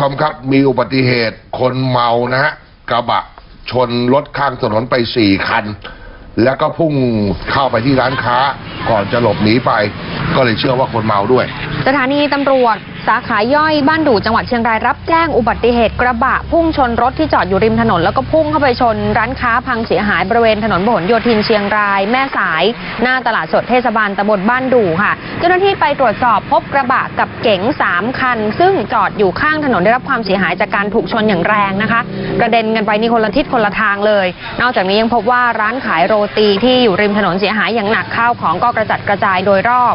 ชมครับมีอุบัติเหตุคนเมานะฮะกระบะชนรถข้างถนนไปสี่คัน แล้วก็พุ่งเข้าไปที่ร้านค้าก่อนจะหลบหนีไป ก็เลยเชื่อว่าคนเมาด้วย สถานีตำรวจ สาขาย่อยบ้านดู่จังหวัดเชียงรายรับแจ้งอุบัติเหตุกระบะ พุ่งชนรถที่จอดอยู่ริมถนน แล้วก็พุ่งเข้าไปชนร้านค้าพังเสียหายบริเวณถนนพหลโยธินเชียงราย แม่สาย หน้าตลาดสดเทศบาลตำบลบ้านดู่ค่ะ เจ้าหน้าที่ไปตรวจสอบพบกระบะกับเก๋ง 3 คัน ซึ่งจอดอยู่ข้างถนนได้รับความเสียหายจากการถูกชนอย่างแรงนะคะ กระเด็นกันไปนี่คนละทิศคนละทางเลย นอกจากนี้ยังพบว่าร้านขายโรตีที่อยู่ริมถนนเสียหายอย่างหนักข้าวของก็กระจัดกระจายโดยรอบ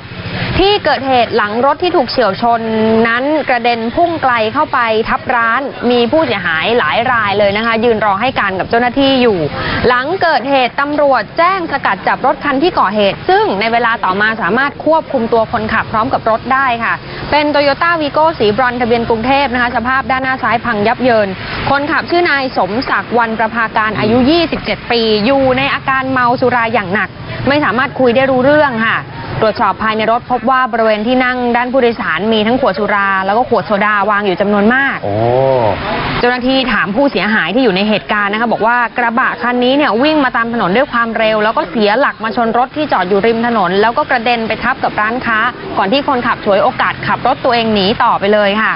ที่เกิดเหตุหลังรถที่ถูกเฉียวชนนั้นกระเด็นพุ่งไกลเข้าไปทับร้าน มีผู้เสียหายหลายรายเลยนะคะ ยืนรอให้การกับเจ้าหน้าที่อยู่ หลังเกิดเหตุตำรวจแจ้งสกัดจับรถคันที่ก่อเหตุ ซึ่งในเวลาต่อมาสามารถควบคุมตัวคนขับพร้อมกับรถได้ค่ะ เป็นโตโยต้าวีโก้สีบรอนทะเบียนกรุงเทพนะคะสภาพด้านหน้าซ้ายพังยับเยิน คนขับชื่อนายสมศักดิ์วันประภาการอายุ 27 ปี อยู่ในอาการเมาสุราอย่างหนัก ไม่สามารถคุยได้รู้เรื่องค่ะ ตรวจสอบภายในรถพบว่าบริเวณที่นั่งด้านผู้โดยสารมีทั้งขวดสุรา แล้วก็ขวดโซดาวางอยู่จำนวนมาก โอ้ เจ้าหน้าที่ถามผู้เสียหายที่อยู่ในเหตุการณ์นะคะบอกว่ากระบะคันนี้เนี่ยวิ่งมาตามถนนด้วยความเร็ว แล้วก็เสียหลักมาชนรถที่จอดอยู่ริมถนน แล้วก็กระเด็นไปทับกับร้านค้า ก่อนที่คนขับฉวยโอกาสขับรถตัวเองหนีต่อไปเลยค่ะ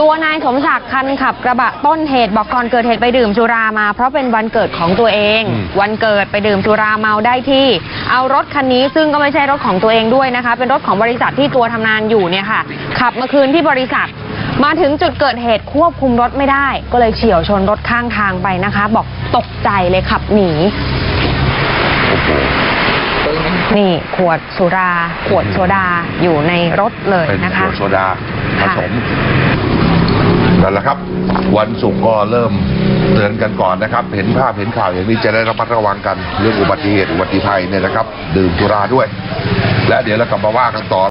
ตัวนายสมศักดิ์คันขับกระบะต้นเหตุบอกก่อนเกิดเหตุไปดื่มสุรามา เพราะเป็นวันเกิดของตัวเองอืมวันเกิดไปดื่มสุราเมาได้ที่ เอารถคันนี้ซึ่งก็ไม่ใช่รถของตัวเองด้วยนะคะ เป็นรถของบริษัทที่ตัวทำงานอยู่เนี่ยค่ะ ขับมาคืนที่บริษัท มาถึงจุดเกิดเหตุควบคุมรถไม่ได้ ก็เลยเฉี่ยวชนรถข้างทางไปนะคะ บอกตกใจเลยขับหนีนี่ขวดสุรา ขวดโซดาอยู่ในรถเลยเป็นนะขคะวดโซดาผค่ะสม นั่นแหละครับ วันศุกร์ก็เริ่มเตือนกันก่อนนะครับ เห็นภาพเห็นข่าวอย่างนี้จะได้ระมัดระวังกันเรื่องอุบัติเหตุอุบัติภัยเนี่ยนะครับ ดื่มสุราด้วย และเดี๋ยวเรากลับมาว่ากันต่อ